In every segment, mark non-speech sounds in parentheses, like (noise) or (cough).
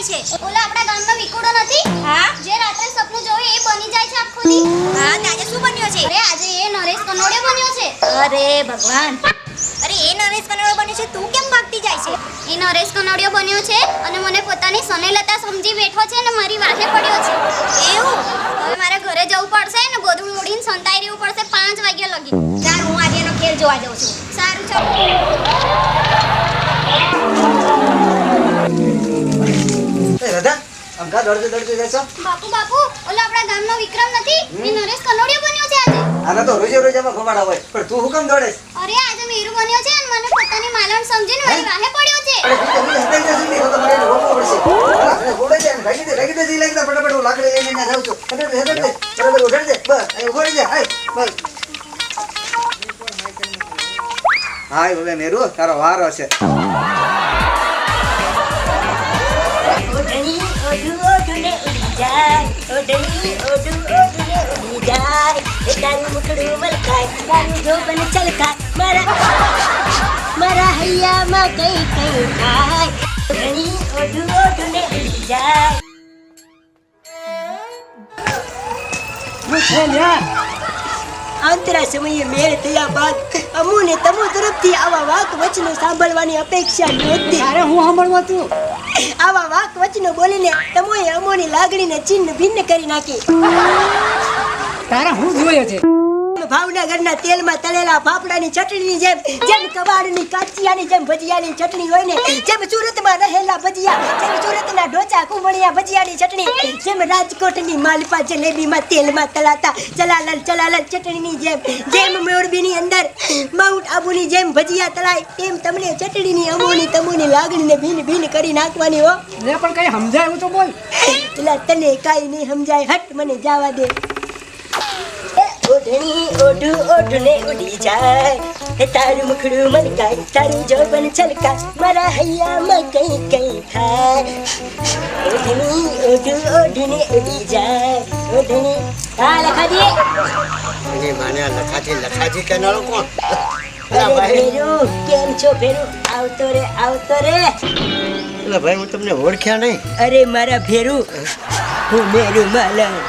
જાય છે. ઓલા આપણા ગામનો વિકુડો નથી? હા? જે રાત્રે સપનું જોયું એ બની જાય છે આખું દી. હા આજે શું બન્યો છે? અરે આજે એ નરેશ કનોડિયો બન્યો છે. અરે ભગવાન. અરે એ નરેશ કનોડો બન્યો છે તું કેમ ભાગતી જાય છે? એ નરેશ કનોડિયો બન્યો છે અને મને પોતાની સનેલતા સમજી બેઠો છે અને મારી વાહે પડ્યો છે. એવું? હવે મારે ઘરે જવું પડશે ને બધું મૂડીને સંતાઈ રહેવું પડશે પાંચ વાગ્યા લગી. ચાલ હું આજે એનો ખેલ જોવા જાઉં છું. સારું ચાલો. રાધા આમ કા દોડતે દોડતે છો? બાપુ બાપુ ઓલો આપણા ગામનો વિક્રમ નથી? એ નરેશ કનોડિયો બન્યો છે આજે. આના તો રોજે રોજે માં ખોબાડા હોય પણ તું હુકમ દોડે અરે આજે મીરુ બન્યો છે અને મને પોતાની માલણ સમજીને મારી વાહે પડ્યો છે. અરે તું બીજે હટાઈ જશે નહીં, તો મને રોકવો પડશે. હા, અને ને ભાગી દે ભાગી દે જી લાગી ફટાફટ હું લાકડી લઈને ત્યાં જાઉં છું. હટાઈ દે હટાઈ દે બરાબર ઉઠાડી દે બસ અહીં ઊભો રહી જા હાય બસ. હાય હવે મેરુ તારો વારો છે. ઓઢણી ઓઢું ઓઢુને ઉડી જાય એ તારું મુખડું મલકાય તારું જોબન છલકાય મારા મારા હૈયામાં કઈ કઈ થાય ઓઢણી ઓઢું ઓઢુને ઉડી જાય અંતરા સમયે મેળ થયા બાદ અમુને તમો તરફથી આવા વાક વચનો સાંભળવાની અપેક્ષા નહોતી. અરે હું સાંભળવા તું? આવા વાક વચનો બોલીને તમોએ અમોની લાગણીને ચિન્ન ભિન્ન કરી નાખી. તારા હું જોઈએ છે? ભાવનગરના તેલમાં તળેલા ફાફડાની ચટણીની જેમ જેમ કબાડની કાચિયાની જેમ ભજીયાની ચટણી હોય ને જેમ સુરતમાં રહેલા ભજીયા જેમ સુરતના ઢોચા કુંભળિયા ભજીયાની ચટણી જેમ રાજકોટની માલપા જલેબીમાં તેલમાં તળાતા ચલાલલ ચલાલલ ચટણીની જેમ જેમ મોરબીની અંદર માઉન્ટ આબુની જેમ ભજીયા તળાય તેમ તમને ચટણીની અમોની તમોની લાગણીને ભીન ભીન કરી નાખવાની હો. ને પણ કઈ સમજાય હું તો બોલ. પેલા તને કાઈ નહીં સમજાય હટ મને જવા દે. ઓઢણી ઓઢું ઓઢને ઉડી જાય. હે તારું મુખડું મલકાય તારું જોબન છલકાય મારા હૈયામાં કઈ કઈ થાય. ઓઢણી ઓઢું ઓઢને ઉડી જાય. ઓઢણી હા લખાજી. એની માને લખાજી લખાજી કહેનારો કોણ? ભેરું કેમ છો ભેરું? આવતો રે આવતો રે. ભાઈ હું તમને ઓળખ્યા નહીં. અરે મારા ભેરું હું મેરું માલણ.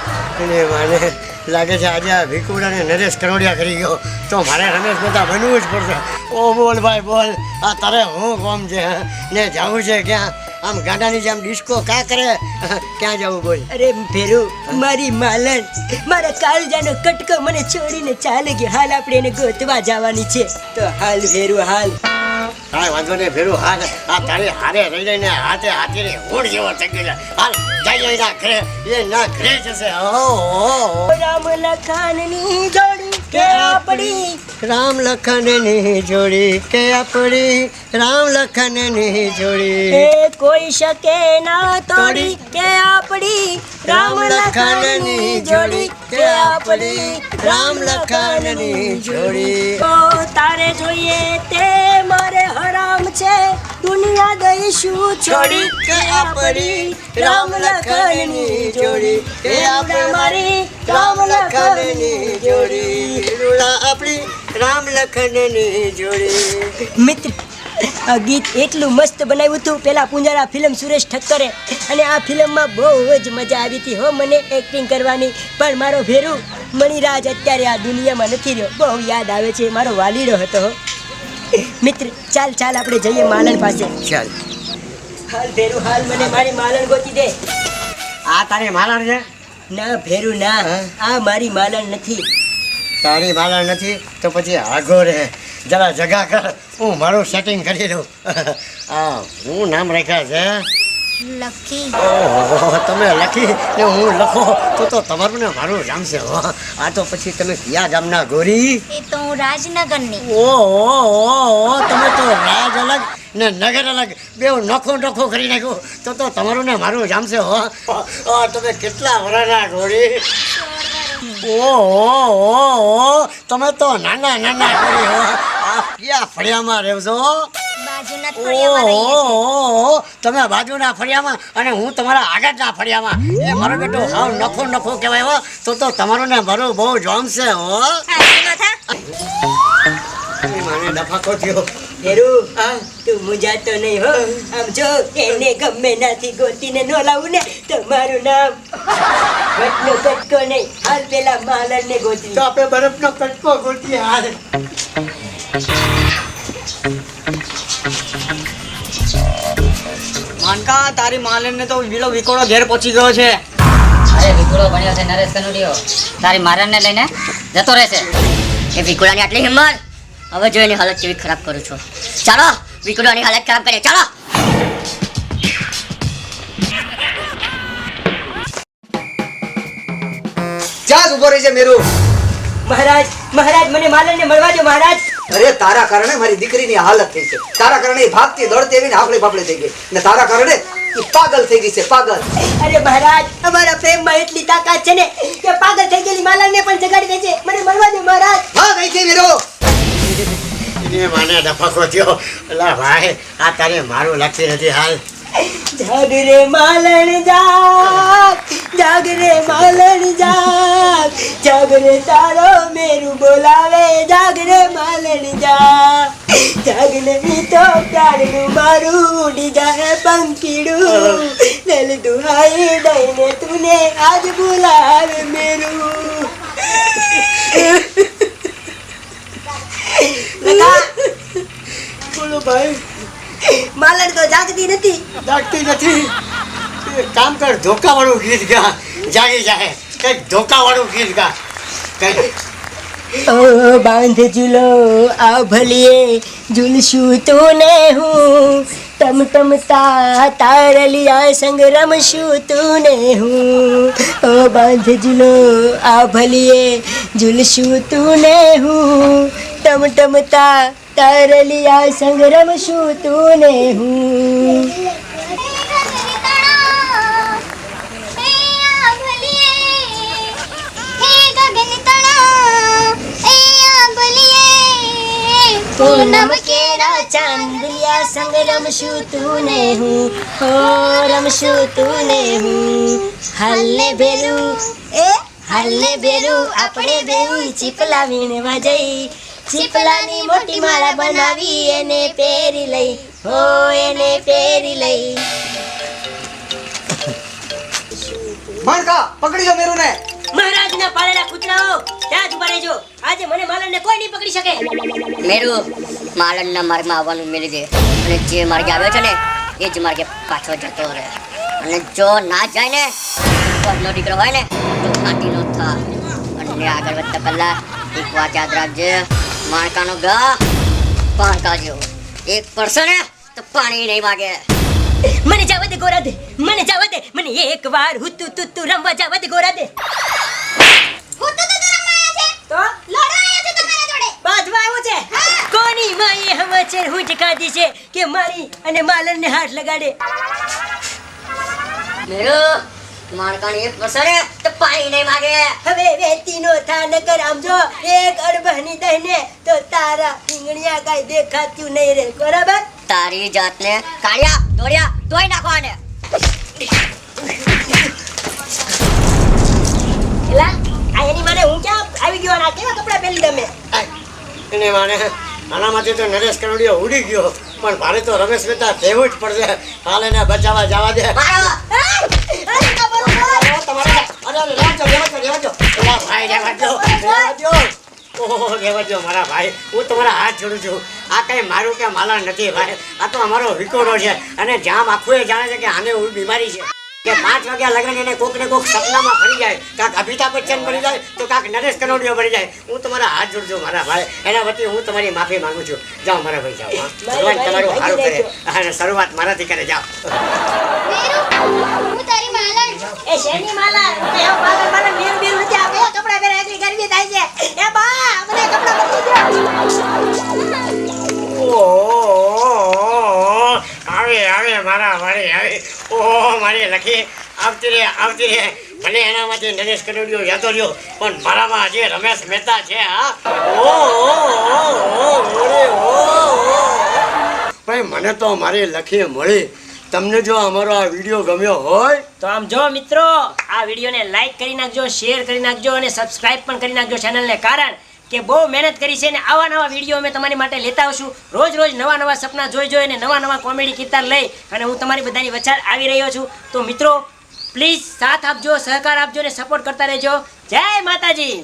અને માને. લાગે છે આજે આ ભીકુડાને નરેશ કરોડિયા કરી ગયો. તો મારે રમેશ બધા બનવું જ પડશે. ઓ બોલ ભાઈ, બોલ. આ તારે હું કોમ છે ને જવું છે ક્યાં? આમ ગાંડાની જેમ ડિસ્કો કા કરે? ક્યાં જવું બોલ? અરે ભેરુ મારી માલન મારા કાળજાનો કટકો મને છોડીને ચાલે ગયો. હાલ આપણે એને ગોતવા જવાની છે. તો હાલ ભેરુ હાલ. કાંઈ વાંધો નહીં ભેરું હાલ. આ તારે હારે રહી રહીને હાથે હાથીને ઊંટ જેવો થઈ ગયો હાલ જઈએ ના ઘરે. એ ના ઘરે જશે ઓ હો હો. રામ લખાણની જોડી કે આપણી રામ લખનની જોડી કે આપણી? રામ લખનની જોડી. એ કોઈ શકે ના તોડી કે આપણી? રામ લખનની જોડી કે આપણી? રામ લખનની જોડી. તો તારે જોઈએ તે મારે હરામ છે. દુનિયા દઈશું છોડી કે આપણી? રામ લખનની જોડી કે આપણે? મારી રામ લખનની જોડી. રૂડા આપણી રામ લખનની જોડી. મિત્ર આ ગીત એટલું મસ્ત બનાવ્યું હતું. પેલા પુંજારા ફિલ્મ સુરેશ ઠક્કરે. અને આ ફિલ્મમાં બહુ જ મજા આવી હતી હો મને એક્ટિંગ કરવાની. પણ મારો ભેરુ મણિરાજ અત્યારે આ દુનિયામાં નથી રહ્યો. બહુ યાદ આવે છે. મારો વાલીડો હતો મિત્ર ચાલ ચાલ આપણે જઈએ માલણ પાસે. ચાલ. હાલ ભેરુ હાલ મને મારી માલણ ગોતી દે. આ તારી માલણ છે? ના ભેરુ ના. આ મારી માલણ નથી. તારી માલણ નથી તો પછી આઘો રે જરા જગા કર હું મારું સેટિંગ કરી દઉં. (laughs) આ હું નામ રાખ્યા છે? લખી ઓહો તમે લખી ને હું લખો. તો તો તમારું ને મારું જામશે હો. આ તો પછી તમે કયા ગામના ગોરી? એ તો હું રાજનગરની. ઓહો તમે તો રાજ અલગ ને નગર અલગ. બેવ નખો નખો કરી નાખ્યું. તો તો તમારું ને મારું જામશે હો. તમે કેટલા વરાના ગોરી? ઓહો તમે તો નાના નાના કયા ફળિયામાં રહેશો ઓહો તમે બાજુના ફળિયામાં અને હું તમારા આગળના ફળિયામાં. એ મારો બેટો હાવ નખો નખો કહેવાય હો. તો તો તમારું ને મારું બહુ જોમશે હો. માને થયો ફેરું તું મુંજાતો નહીં હો. આમ જો એને ગમે નાથી ગોતીને નો લાવું ને તો મારું નામ વટનો કટકો નહીં. હાલ પેલા માલણ ને ગોતી તો આપણે બરફનો કટકો ગોતીએ હાલ. માનકા તારી માલને તો વીલો વિકોડો ઘેર પહોંચી ગયો છે. અરે વિકોડો ભણ્યો છે નરેશ કનુડિયો તારી મારણને લઈને જતો રહેશે. એ વિકુડાની આટલી હિંમત. હવે જો એની હાલત કેવી ખરાબ કરું છું. ચાલો વિકુડાની હાલત ખરાબ કરીએ. ચાલો. જાસ ઊભો રહી છે મેરુ. મહારાજ મહારાજ મને માલણને મળવા દો મહારાજ. અરે તારા કારણે મારી દીકરીની હાલત થઈ છે. તારા કારણે એ ભાગતી દોડતી આવીને હાફળી ફાફળી થઈ ગઈ. ને તારા કારણે એ પાગલ થઈ ગઈ છે પાગલ. અરે મહારાજ અમારા પ્રેમમાં એટલી તાકાત છે ને કે પાગલ થઈ ગયેલી માલણને પણ જગાડી દે છે મને મળવા દો મહારાજ. હા ગઈ છે મેરુ. એને મને ડફકો થયો. અલા ભાઈ આ તારે મારું લખી નથી હાલ. જાગ રે માલણ જાગ જાગ રે માલણ જાગ જાગ રે તારો મેરું બોલાવે જાગ રે માલણ જાગ જાગ નહીં તો પ્યારનું મારું ઉડી જાય પંખીડું દિલ દુહાઈ દઈને તુને આજ બોલાવે મેરું. લખા, બોલો ભાઈ માલણ તો જાગતી નથી જાગતી નથી એક કામ કર ધોકાવાળું ગીત ગા જાગી જાય કંઈક ધોકાવાળું ગીત ગા કંઈક ઓ બાંધ ઝૂલો આ ભલીએ ઝૂલશું તું ને હું ટમ ટમતા તારલિયા સંગ રમશું તું ને હું ઓ બાંધ ઝૂલો આ ભલીએ ઝૂલશું તું ને હું ટમ ટમતા તારલિયા સંગ રમશું તું ને હું પૂનમ કેરા ચાંદલિયા સંગ રમશું તું ને હું હો રમશું તું ને હું હાલને ભેરું એ હાલને ભેરું આપણે ચીપલાની મોટી માળા બનાવી એને પહેરી લઈ. હો એને પહેરી લઈ. માણકા પકડી લો મેરુને. મહારાજના પાળેલા કૂતરાઓ ત્યાં જ. ઊભા રહેજો આજે મને માલણને કોઈ નહીં પકડી શકે. મેરુ માલણના માર્ગમાં આવવાનું મેળવી દે. અને જે માર્ગે આવ્યો છે ને એ જ માર્ગે પાછો જતો રહે. અને જો ના જાય ને પગનો દીકરો હોય ને તો કાઢી નો થા અને આગળ વધતા પહેલા એક વાત યાદ રાખજે. માણકાનો ગા. પાણકા જેવો એક પડશે તો પાણી નહીં માગે મને જવા દે ગોરા દે મને જવા દે મને એક વાર હુતુ તું રમવા જવા દે ગોરા દે. હું તું તો રમાયા છે? તો? લડાયા છે તમારા જોડે? બાજવા આવ્યો છે. કોની માએ હમચર હું કાઢી છે કે મારી અને માલણને હાથ લગાડે? મેરુ માણકાની એક પડશે તો પાણી નહીં માગે હવે વેતી નો થા નકર આમ જો એક અડભની દઈને તો તારા ફીંગણિયા કાઈ દેખાતું નહીં રે. બરાબર? તારી જાતને કાળિયા દોડ્યા ધોઈ નાખવાને એલા આ એની માને હું ક્યાં આવી ગયો? આ કેવા કપડા પહેરી તમે એને માને આનામાંથી તો નરેશ કરોડિયો ઉડી ગયો. પણ મારે તો રમેશ મહેતા કહેવું જ પડશે. હાલ એને બચાવવા જવા દે. તમારે? અરે. ભાઈ. ઓહો મારા ભાઈ. હું તમારા હાથ જોડું છું. આ કંઈ મારું કે માલા નથી ભાઈ. આ તો અમારો વિકોડો છે. અને જામ આખું એ જાણે છે કે આને બીમારી છે. કે પાંચ વાગ્યા લગન એને કોક ને કોક સપનામાં ફરી જાય. કાંક અમિતાભ બચ્ચન બની જાય તો કાંક નરેશ કનોડિયો બની જાય. હું તમારા હાથ જોડજો મારા ભાઈ. એના વતી હું તમારી માફી માંગુ છું. જાઓ મારા ભાઈ જાઓ. હા. ભગવાન તમારું સારું કરે. અને શરૂઆત મારાથી કરે જાઓ. હું તારી માલણ આવે મારા મારી આવે. ઓહો મારી લખી. આવતી રે આવતી રે ભલે એનામાંથી નરેશ કનોડિયો જતો રહ્યો. પણ મારામાં હજી રમેશ મહેતા છે હા? ઓહો, ભાઈ મને તો મારી લખી મળી. તમને જો અમારો આ વીડિયો ગમ્યો હોય તો આમ જો મિત્રો આ વિડીયોને લાઈક કરી નાખજો શેર કરી નાખજો અને સબસ્ક્રાઇબ પણ કરી નાખજો ચેનલને કારણ કે બહુ મહેનત કરી છે અને આવા નવા વીડિયો અમે તમારી માટે લેતા આવશું. રોજ રોજ નવા નવા સપના જોઈ જોઈ અને નવા નવા કોમેડી કિતાર લઈ અને હું તમારી બધાની વચાર આવી રહ્યો છું. તો મિત્રો પ્લીઝ સાથ આપજો સહકાર આપજો અને સપોર્ટ કરતા રહેજો. જય માતાજી!